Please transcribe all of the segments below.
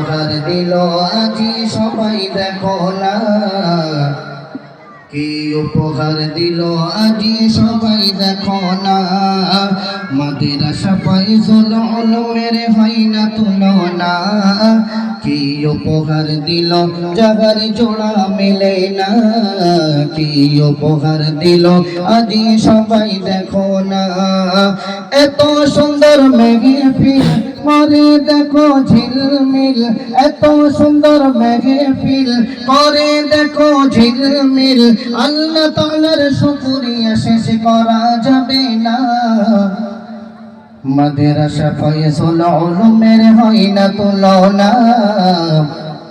উপহার দিল আজি সবাই দেখো কি উপহার দিল আজি সবাই দেখো না। মাদের সবাই জল মেরে হয় না তুলনা। কি উপহার দিল জাগার জোড়া মেলে না। কি উপহার দিল আজি সবাই দেখো না। এত সুন্দর মেঘে ফিল করে দেখো ঝিলমিল। এত সুন্দর মেঘে ফিল করে দেখো ঝিলমিল। আল্লাহ তাআলার শুকরিয়া শেষ করা যাবে না। মাদ্রাসা ফয়সুল উলুমের হয় না তুলনা।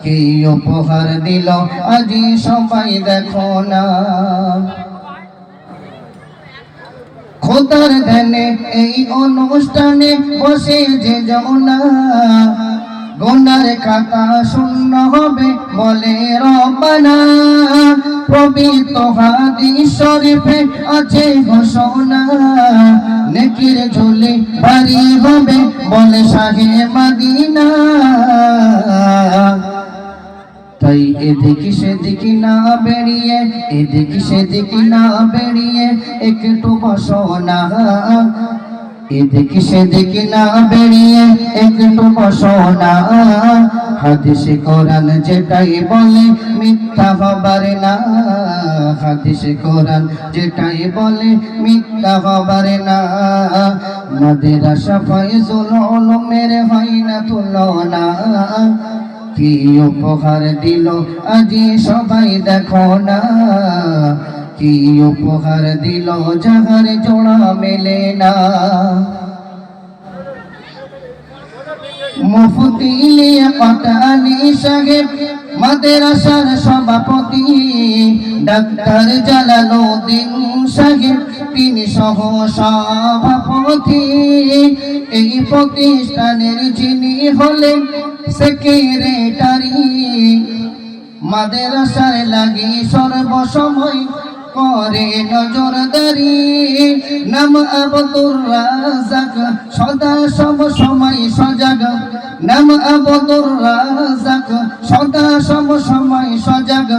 কি উপহার দিল আজি সবাই দেখো না। খোদার ধ্যানে এই অনুষ্ঠানে বসে যে যমুনা। গোনার খাতা শূন্য হবে, বলে রবানা পবিত্র হাদিস শরীফে আছে ঘোষণা, নেকির ঝুলে ভারী হবে, বলে শাহে মাদিনা। তাই এদিকে সেদিকে না বেরিয়ে, এদিকে সেদিকে না বেরিয়ে, একটু বসো না। এদিকে সেদিকে না বেরিয়ে একটু বসো না হাদিসে কোরআন যেটাই বলে মিথ্যা হবার না। হাদিসে কোরআন যেটাই বলে মিথ্যা হবার না। মাদেরা সাফাই জুল মেরে হয় না তুলনা কি উপহার দিল আজি সবাই দেখো না। কি উপহার দিল যাহার জোড়া মেলে না? মুফতি কটানি সাহেব, মাদ্রাসার সভাপতি, ডাক্তার জালালউদ্দিন সাহেব, তিনি সহ সভাপতি। এই প্রতিষ্ঠানের যিনি হলেন সেক্রেটারি, মাদ্রাসার লাগি সর্বসময় করে নজরদারি। নাম আবদুর রাজাক সদা সব সময় সজাগ। নাম আবদুর রাজাক সদা সব সময় সজাগ।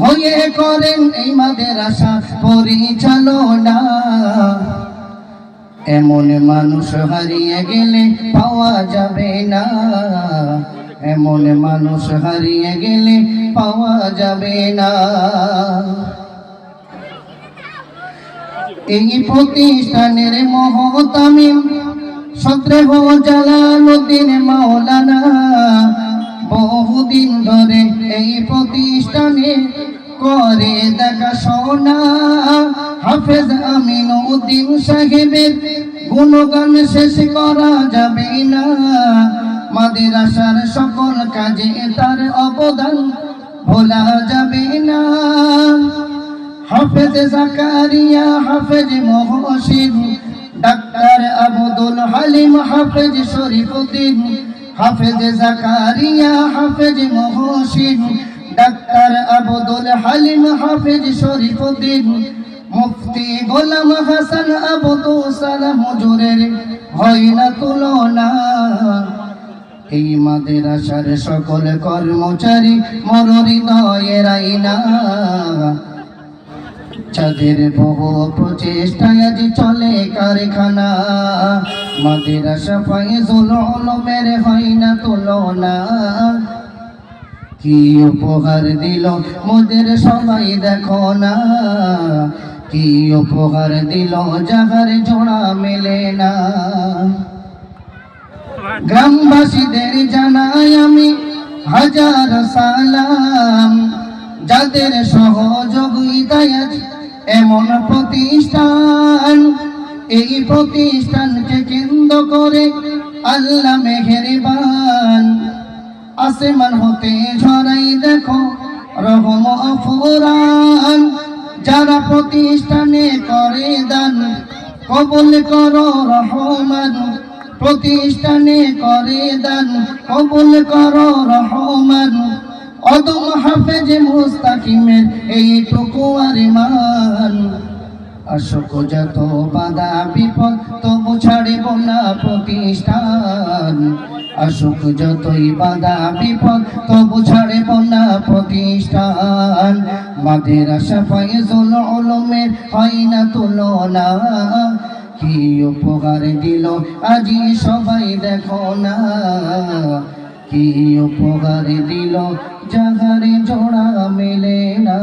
হয়ে করেন এই মাদ্রাসা পরিচালনা। এমন মানুষ হারিয়ে গেলে পাওয়া যাবে না। এমন মানুষ হারিয়ে গেলে পাওয়া যাবে না। এই প্রতিষ্ঠানের মহতামিম সদ্রেহ জালালুদ্দিন মাওলানা। বহুদিন ধরে এই প্রতিষ্ঠানে করে দেখাশোনা হাফেজ আমিন উদ্দিন সাহেবের গুণগান শেষ করা যাবে না। মাদ্রাসার সকল কাজে তার অবদান ভোলা যাবে না। হাফেজ জাকারিয়া, হাফেজ মহসিন, ডাক্তার আবদুল হালিম, হাফেজ শরীফুদ্দিন, হাফেজ জাকারিয়া, হাফেজ মহসিন, ডাক্তার আবদুল হালিম, হাফেজ শরীফুদ্দিন, মুফতি গোলাম হাসান আবদু সালাম হুজুরের হয় না তুলনা। এই মাদ্রাসার সকল কর্মচারী মর হৃদয়ের আইনা। যাদের বহু প্রচেষ্টায় আজ চলে কারখানা। মাদ্রাসা ফাইজুল উলুমের হয় না তুলনা। কি উপহার দিল মোদের সবাই দেখো না। কি উপহার দিল যাহার জোড়া মেলে না। গ্রামবাসীদের জানাই আমি হাজার সালাম। যাদের সহযোগিতায় এমন প্রতিষ্ঠান, এই প্রতিষ্ঠানকে কেন্দ্র করে আল্লাহ মেহেরবান। আসমান হতে ঝরাই দেখো, রহম ফুরান। যারা প্রতিষ্ঠানে করে দান, কবুল করো রহমান। প্রতিষ্ঠানে করে দান, কবুল করো রহমান। অদম হাফেজ মুস্তাকিমের এইটুকু আর মান অশোক যত বাধা বিপদ তবু ছাড়ব না প্রতিষ্ঠান। অশোক যতই বাধা বিপদ তবু ছাড়ব না প্রতিষ্ঠান। মাদের আশা ফাইজুল উলুমের হয় না তুলনা। কি উপকার দিল আজি সবাই দেখো না। কি উপকার দিল? যাহারে জোড়া মেলে না।